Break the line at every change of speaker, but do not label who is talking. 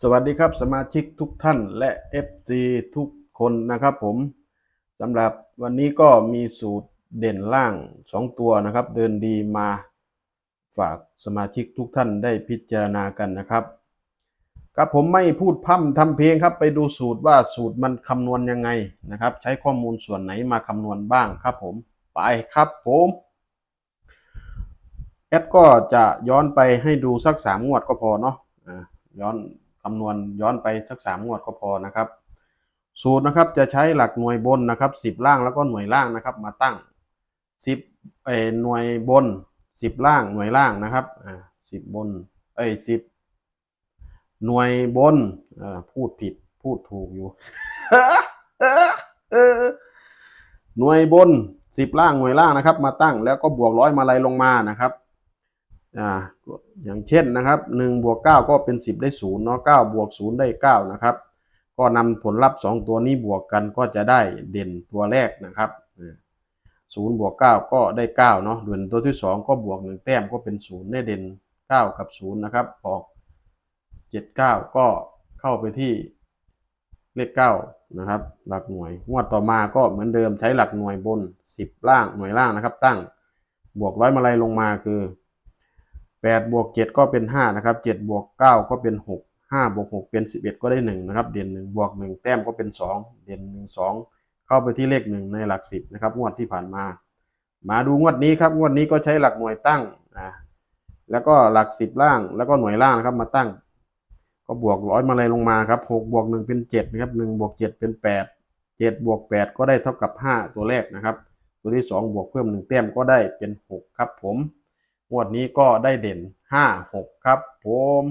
สวัสดีครับสมาชิกทุกท่านและ FC ทุกคนนะครับผมสำหรับวันนี้ก็มีสูตรเด่นล่าง 2 ตัวนะครับ เดินดีมาฝากสมาชิกทุกท่านได้พิจารณากันนะครับครับผมไม่พูดพร่ำทำเพลงครับไปดูสูตรว่าสูตรมันคำนวณยังไงนะครับ ใช้ข้อมูลส่วนไหนมาคำนวณบ้างครับผมไปครับผมแอดก็จะย้อนไปให้ดูสักสามงวดก็พอเนาะย้อน คำนวณย้อนไปสักสามงวดก็พอนะครับ สูตรนะครับจะใช้หลักหน่วยบนนะครับสิบล่างแล้วก็หน่วยล่างนะครับ มาตั้งสิบเออหน่วยบนสิบล่างหน่วยล่างนะครับอ่าสิบบนเอ้ยสิบหน่วยบนอ่าพูดผิดพูดถูกอยู่หน่วยบนสิบล่างหน่วยล่างนะครับ มาตั้งแล้วก็บวกร้อยมาลัยลงมานะครับ อ่าอย่างเช่นนะครับหนึ่งบวกเก้าก็เป็นสิบได้ศูนย์เนาะเก้าบวกศูนย์ได้เก้านะครับก็นำผลลัพธ์สองตัวนี้บวกกันก็จะได้เด่นตัวแรกนะครับศูนย์บวกเก้าก็ได้เก้าเนาะเด่นตัวที่สองก็บวกหนึ่งแต้มก็เป็นศูนย์ได้เด่นเก้ากับศูนย์นะครับออกเจ็ดเก้าก็เข้าไปที่เลขเก้านะครับหลักหน่วยงวดต่อมาก็เหมือนเดิมใช้หลักหน่วยบนสิบล่างหน่วยล่างนะครับ ตั้งบวกร้อยมาลัยลงมาคือ แปดบวกเจ็ดก็เป็นห้านะครับเจ็ดบวกเก้าก็เป็นหกห้าบวกหกเป็นสิบเอ็ดก็ได้หนึ่งนะครับ เด่นหนึ่งบวกหนึ่งแต้มก็เป็นสองเด่นหนึ่งสองเข้าไปที่เลขหนึ่งในหลักสิบนะครับ งวดที่ผ่านมา มาดูงวดนี้ครับ งวดนี้ก็ใช้หลักหน่วยตั้งอ่าแล้วก็หลักสิบล่าง แล้วก็หน่วยล่างนะครับ มาตั้ง ก็บวกร้อยมาเลยลงมาครับหกบวกหนึ่งเป็นเจ็ดนะครับหนึ่งบวกเจ็ดเป็นแปดเจ็ดบวกแปดก็ได้เท่ากับห้าตัวแรกนะครับ ตัวที่สองบวกเพิ่มหนึ่งแต้มก็ได้เป็นหกครับผม งวดนี้ก็ได้เด่นห้าหกครับผม